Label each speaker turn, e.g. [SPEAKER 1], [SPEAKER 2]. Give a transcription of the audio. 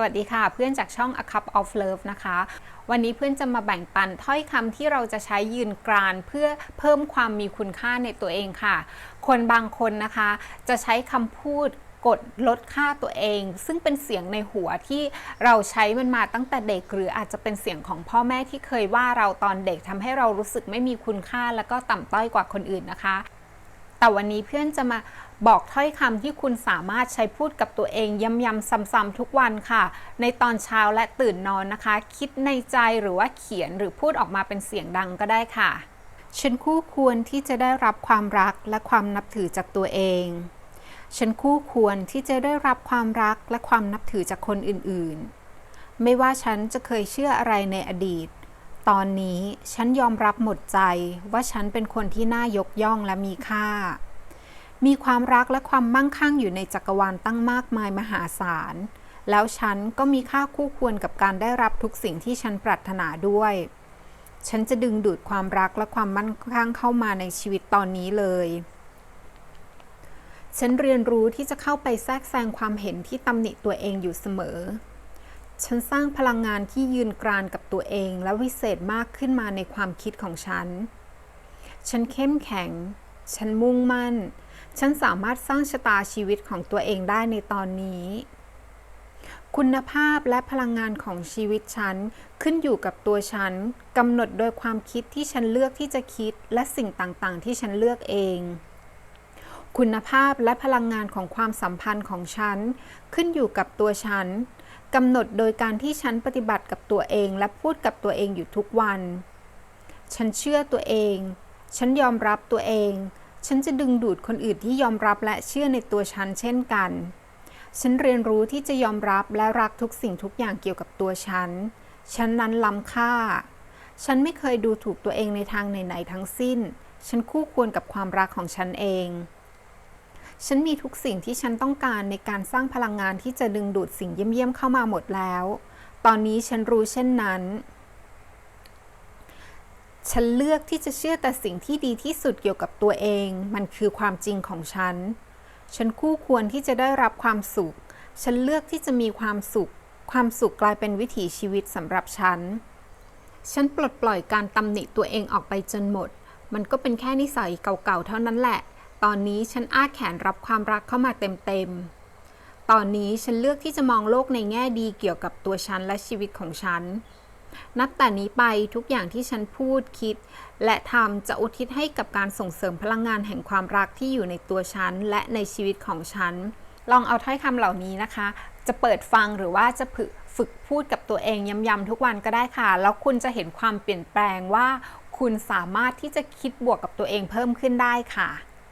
[SPEAKER 1] สวัสดีค่ะ เพื่อนจากช่อง A Cup of Love นะคะ วันนี้เพื่อนจะมาแบ่งปันถ้อยคำที่เราจะใช้ยืนกรานเพื่อเพิ่มความมีคุณค่าในตัวเองค่ะ คนบางคนนะคะ จะใช้คำพูดกดลดค่าตัวเอง ซึ่งเป็นเสียงในหัวที่เราใช้มันมาตั้งแต่เด็ก หรืออาจจะเป็นเสียงของพ่อแม่ที่เคยว่าเราตอนเด็กทำให้เรารู้สึกไม่มีคุณค่า แล้วก็ต่ำต้อยกว่าคนอื่นนะคะ แต่วันนี้เพื่อนจะมาบอกถ้อยคำที่คุณสามารถใช้พูดกับตัวเองย้ำๆซ้ำๆทุกวันค่ะ ในตอนเช้าและตื่นนอนนะคะ คิดในใจหรือว่าเขียนหรือพูดออกมาเป็นเสียงดังก็ได้ค่ะ ฉันคู่ควรที่จะได้รับความรักและความนับถือจากตัวเอง ฉันคู่ควรที่จะได้รับความรักและความนับถือจากคนอื่นๆ ไม่ว่าฉันจะเคยเชื่ออะไรในอดีต ตอนนี้ฉันยอมรับหมดใจว่าฉันเป็นคนที่น่ายกย่องและมีค่า มีความรักและความมั่งคั่งอยู่ในจักรวาลตั้งมากมายมหาศาล แล้วฉันก็มีค่าคู่ควรกับการได้รับทุกสิ่งที่ฉันปรารถนาด้วย ฉันจะดึงดูดความรักและความมั่นคั่งเข้ามาในชีวิตตอนนี้เลย ฉันเรียนรู้ที่จะเข้าไปแทรกแซงความเห็นที่ตำหนิตัวเองอยู่เสมอ ฉันสร้างพลังงานที่ยืนกรานกับตัวเองและวิเศษมากขึ้นมาในความคิดของฉัน ฉันเข้มแข็ง ฉันมุ่งมั่น ฉันสามารถสร้างชะตาชีวิตของตัวเองได้ในตอนนี้ คุณภาพและพลังงานของชีวิตฉันขึ้นอยู่กับตัวฉันกำหนดโดยความคิดที่ฉันเลือกที่จะคิดและสิ่งต่างๆ ที่ฉันเลือกเองคุณภาพและพลังงานของความสัมพันธ์ของฉัน ขึ้นอยู่กับตัวฉัน กำหนดโดยการที่ฉันปฏิบัติกับตัวเองและพูดกับตัวเองอยู่ทุกวัน ฉันเชื่อตัวเอง ฉันยอมรับตัวเอง ฉันจะดึงดูดคนอื่นที่ยอมรับและเชื่อในตัวฉันเช่นกัน ฉันเรียนรู้ที่จะยอมรับและรักทุกสิ่งทุกอย่างเกี่ยวกับตัวฉัน ฉันนั้นล้ำค่า ฉันไม่เคยดูถูกตัวเองในทางไหนๆทั้งสิ้น ฉันคู่ควรกับความรักของฉันเอง ฉันมีทุกสิ่งที่ฉันต้องการในการสร้างพลังงานที่จะดึงดูดสิ่งเยี่ยมๆเข้ามาหมดแล้ว ตอนนี้ฉันรู้เช่นนั้น ฉันเลือกที่จะเชื่อแต่สิ่งที่ดีที่สุดเกี่ยวกับตัวเอง มันคือความจริงของฉัน ฉันคู่ควรที่จะได้รับความสุข ฉันเลือกที่จะมีความสุข ความสุขกลายเป็นวิถีชีวิตสำหรับฉัน ฉันปลดปล่อยการตำหนิตัวเองออกไปจนหมด มันก็เป็นแค่นิสัยเก่าๆเท่านั้นแหละ ตอนนี้ฉันอ้าแขนรับความรักเข้ามาเต็มๆ ตอนนี้ฉันเลือกที่จะมองโลกในแง่ดีเกี่ยวกับตัวฉันและชีวิตของฉัน นับแต่นี้ไปทุกอย่างที่ฉันพูดคิด และทำจะอุทิศให้กับการส่งเสริมพลังงานแห่งความรักที่อยู่ในตัวฉันและในชีวิตของฉัน ลองเอาถ้อยคำเหล่านี้นะคะ จะเปิดฟังหรือว่าจะฝึกฝึกพูดกับตัวเองย้ำๆทุกวันก็ได้ค่ะ แล้วคุณจะเห็นความเปลี่ยนแปลงว่า คุณสามารถที่จะคิดบวกกับตัวเองเพิ่มขึ้นได้ค่ะ